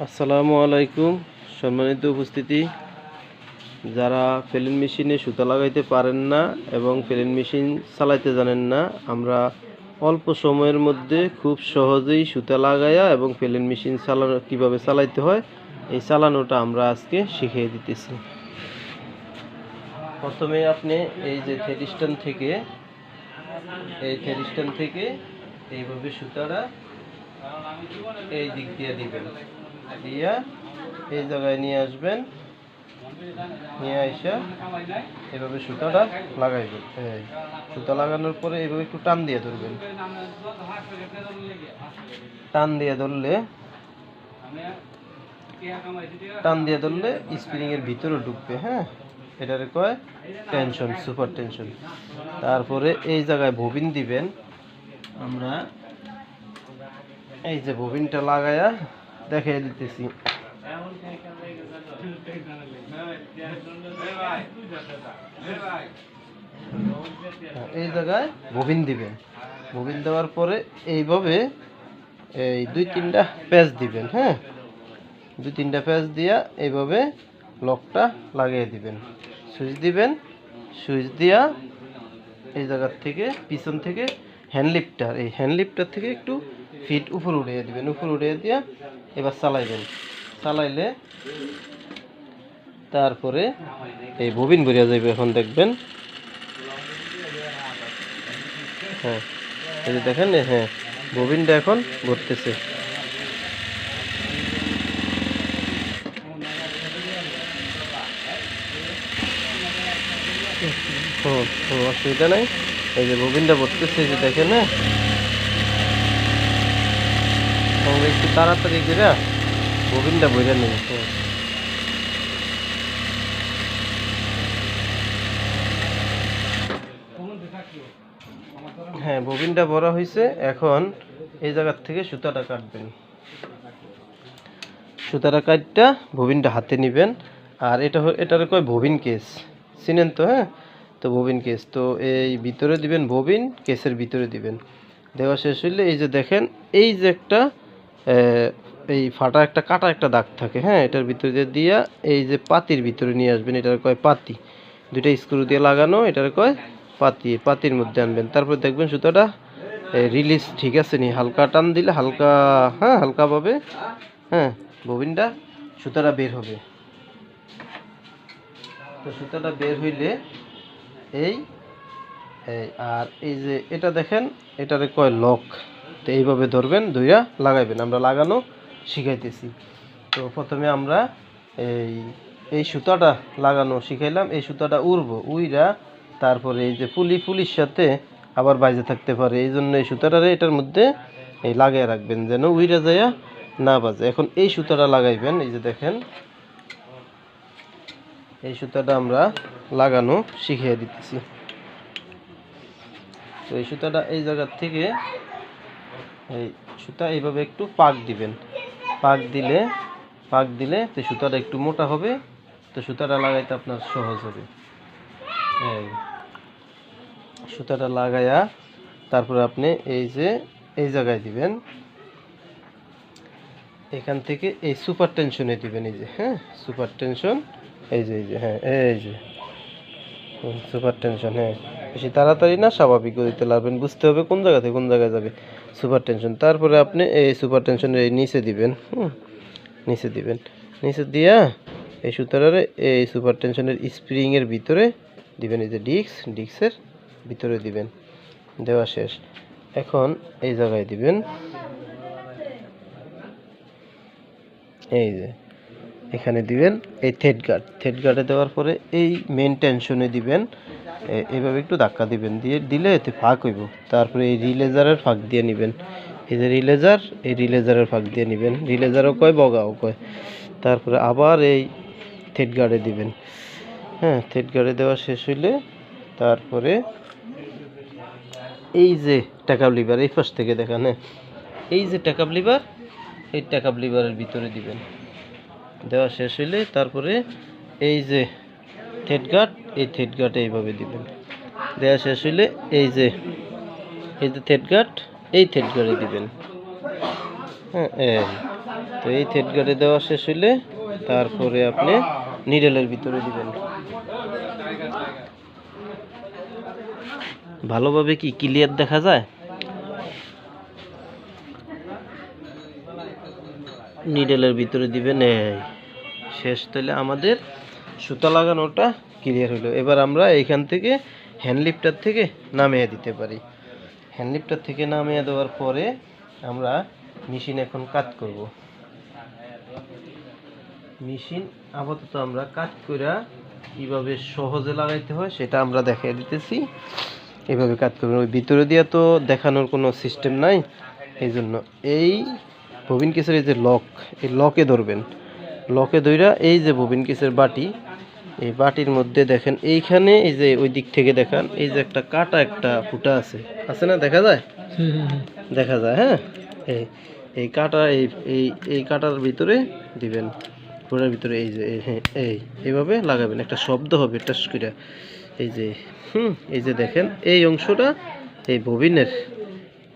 আসসালামু আলাইকুম। সম্মানিত উপস্থিতি। যারা ফেলিন মেশিনে সুতা লাগাইতে পারেন না এবং ফেলিন মেশিন চালাইতে জানেন না, আমরা অল্প সময়ের মধ্যে খুব সহজেই সুতা লাগাইয়া এবং ফেলিন মেশিন চালানো কীভাবে চালাইতে হয়, এই চালানোটা আমরা আজকে শিখিয়ে দিতেছি। প্রথমে আপনি এই যে থেরিস্টান থেকে, এই থেরিস্টান থেকে এইভাবে সুতাটা এই দিক দিয়ে দিবেন। দিয়া এই জায়গায় নিয়ে আসবেন। নিয়ে আইসা এভাবে সুতাটা লাগাইবেন। এই সুতা লাগানোর পরে এইভাবে একটু টান দিয়ে ধরবেন। টান দিয়ে ধরলে টান দিয়ে ধরলে স্প্রিং এর ভিতরে ঢুকবে হ্যাঁ? এটারে কয়? টেনশন সুপার টেনশন তারপরে এই জায়গায় ববিন দিবেন। আমরা এই যে ববিনটা লাগায়া দেখিয়ে দিতেছি। এই জায়গায় ববিন দিবেন ববিন দেওয়ার পরে এইভাবে এই দুই তিনটা প্যাচ দিবেন হ্যাঁ? দুই তিনটা প্যাচ দিয়া এইভাবে লকটা লাগিয়ে দিবেন। সুইচ দিবেন, সুইচ দিয়া এই জায়গার থেকে পিছন থেকে হ্যান্ড লিফটার এই হ্যান্ড লিফটার থেকে একটু ফিট উপর উঠিয়ে দিবেন, উপর উঠিয়ে দিয়া এবার চালাইবেন। চালাইলে তারপরে এই ববিন ভরিয়া যাইবে, এখন দেখবেন। হ্যাঁ এই যে দেখেন হ্যাঁ ববিনটা এখন ভরতেছে হুম হুম, অসুবিধা নাই। এই যে ববিনটা ভরতেছে যে দেখেন হ্যাঁ। সঙ্গে একটু তাড়াতাড়ি করে ববিনটা বইরা নেই হুম। হ্যাঁ ববিনটা বড় হয়েছে এখন এই জায়গার থেকে সুতাটা কাটবেন। সুতাটা কাটটা ববিনটা হাতে নেবেন, আর এটা এটার কয় ববিন কেস। চিনেন তো হ্যাঁ? তো ববিন কেস, তো এই ভিতরে দিবেন ববিন কেসের ভিতরে দিবেন। দেওয়া শেষ হইলে এই যে দেখেন, এই যে একটা এই ফাটা একটা, কাটা একটা দাগ থাকে হ্যাঁ? এটার ভিতরে দিয়ে এই যে পাতির ভিতরে নিয়ে আসবেন, এটার কয় পাতি? দুইটা স্ক্রু দিয়ে লাগানো, এটার কয় পাতি, পাতির মধ্যে আনবেন। তারপর দেখবেন সুতাটা রিলিজ ঠিক আছে নি? হালকা টান দিলে হালকা হ্যাঁ হালকাভাবে হ্যাঁ ববিনটা সুতাটা বের হবে। তো সুতাটা বের হইলে এই আর এই যে এটা দেখেন, এটারে কয় লক তো এইভাবে ধরবেন, ধইরা লাগাইবেন। আমরা লাগানো শিখাইতেছি। তো প্রথমে আমরা এই এই সুতাটা লাগানো শিখাইলাম। এই সুতাটা উড়বো, উইরা তারপরে এই যে পুলি, পুলির সাথে আবার বাইজে থাকতে পারে। এই জন্য এই সুতাটারে এটার মধ্যে এই লাগিয়ে রাখবেন, যেন উইরা যাইয়া না বাজে। এখন এই সুতাটা লাগাইবেন, এই যে দেখেন। এই সুতাটা আমরা লাগানো শিখিয়ে দিতেছি। তো এই সুতাটা এই জায়গার থেকে এই সুতা এইভাবে একটু পাক দিবেন। পাক দিলে পাক দিলে তো সুতাটা একটু মোটা হবে, তো সুতাটা লাগাইতে আপনার সহজ হবে। এই সুতাটা লাগায়া তারপরে আপনি এই যে, এই জায়গায় দিবেন। এখান থেকে এই সুপার টেনশনে দিবেন এই যে হ্যাঁ? সুপার টেনশন, এই যে এই যে হ্যাঁ এই যে। সুপার টেনশন হ্যাঁ। বেশি তাড়াতাড়ি না স্বাভাবিক গতিতে লাগবেন বুঝতে হবে কোন জায়গা থেকে কোন জায়গায় যাবে। Super tension. তারপরে আপনি এই সুপার টেনশনের এই নিচে দিবেন, হুম, নিচে দিবেন। নিচে দিয়া এই সুতারে এই সুপার টেনশনের স্প্রিংয়ের ভিতরে দিবেন, এই যে ডিক্স ডিক্সের ভিতরে দিবেন। দেওয়া শেষ। এখন এই জায়গায় দিবেন। এই যে এখানে দিবেন এই থেড গার্ড থেড গার্ডে দেওয়ার পরে এই মেন টেনশনে দিবেন। এইভাবে একটু ধাক্কা দিবেন, দিয়ে দিলে এতে ফাঁক হইব। তারপরে এই রিলেজারের ফাঁক দিয়ে নেবেন। এই যে রিলেজার, এই রিলেজারের ফাঁক দিয়ে নেবেন। রিলেজারও কয়, বগাও কয়। তারপরে আবার এই থেড গার্ডে দিবেন। হ্যাঁ থেড গার্ডে দেওয়া শেষ হইলে তারপরে এই যে টাকাপ লিভার, এই পাশ থেকে দেখান হ্যাঁ। এই যে টাকাপ লিভার, এই টাকাপ লিভারের ভিতরে দিবেন। দেওয়া শেষ হইলে তারপরে এই যে থেড গার্ড এই থেড গার্ড এইভাবে দিবেন। দেওয়া শেষ হইলে এই যে এই যে থেড গার্ড এই থেট গার্ডে দিবেন। হ্যাঁ তো এই থ্রেড গার্ডে দেওয়া শেষ হইলে তারপরে আপনি নিডেলের ভিতরে দিবেন। ভালোভাবে কি ক্লিয়ার দেখা যায়? নিডেলের ভিতরে দিবেন শেষ তাহলে আমাদের সুতা লাগানোটা ক্লিয়ার হলো। এবার আমরা এইখান থেকে হ্যান্ডলিফটার থেকে নামিয়ে দিতে পারি। হ্যান্ডলিফটার থেকে নামিয়ে দেওয়ার পরে আমরা মেশিন এখন কাজ করব। মেশিন আপাতত আমরা কাজ কইরা কীভাবে সহজে লাগাইতে হয়, সেটা আমরা দেখিয়ে দিতেছি। এভাবে কাজ করবেন ওই ভিতরে দিয়ে তো দেখানোর কোনো সিস্টেম নাই। এই জন্য এই ববিন কেসের এই যে লক এই লকে ধরবেন। লকে ধইরা এই যে ববিন কেসের বাটি এই বাটির মধ্যে দেখেন এইখানে এই যে ওই দিক থেকে দেখান এই যে একটা কাটা একটা ফুটা আছে। আছে না? দেখা যায়? দেখা যায় হ্যাঁ? এই এই কাটা এই এই এই কাটার ভিতরে দিবেন ফুটার ভিতরে এই যে এই হ্যাঁ এই এইভাবে লাগাবেন। একটা শব্দ হবে টাস করে। এই যে হুম এই যে দেখেন এই অংশটা এই ববিনের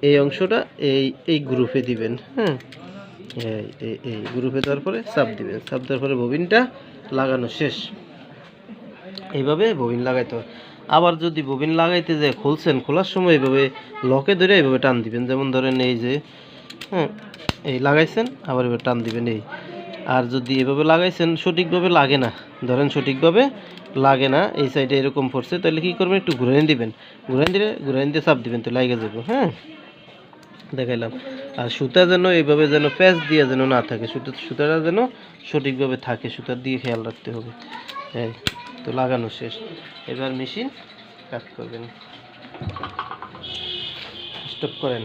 এই অংশটা এই এই গ্রুপে দিবেন হ্যাঁ? এই এই এই গ্রুপে দেওয়ার পরে চাপ দিবেন। চাপ দেওয়ার পরে ববিনটা লাগানো শেষ। এইভাবে ববিন লাগাইতে হয়। আবার যদি ববিন লাগাইতে যে খুলছেন, খোলার সময় এইভাবে লকে ধরে এইভাবে টান দিবেন। যেমন ধরেন এই যে হ্যাঁ এই লাগাইছেন, আবার এবার টান দিবেন এই। আর যদি এভাবে লাগাইছেন, সঠিকভাবে লাগে না। ধরেন সঠিকভাবে লাগে না, এই সাইডে এরকম পড়ছে, তাহলে কি করবেন? একটু ঘুরে দিবেন। ঘুরে দিলে ঘুরে দিয়ে চাপ দিবেন, তো লাগে যাব হ্যাঁ? দেখাইলাম। আর সুতা যেন এইভাবে যেন প্যাচ দিয়ে যেন না থাকে, সুতা সুতাটা যেন সঠিকভাবে থাকে, সুতার দিয়ে খেয়াল রাখতে হবে। এই। তো লাগানো শেষ। এবার মেশিন কাজ করবেন। স্টপ করেন।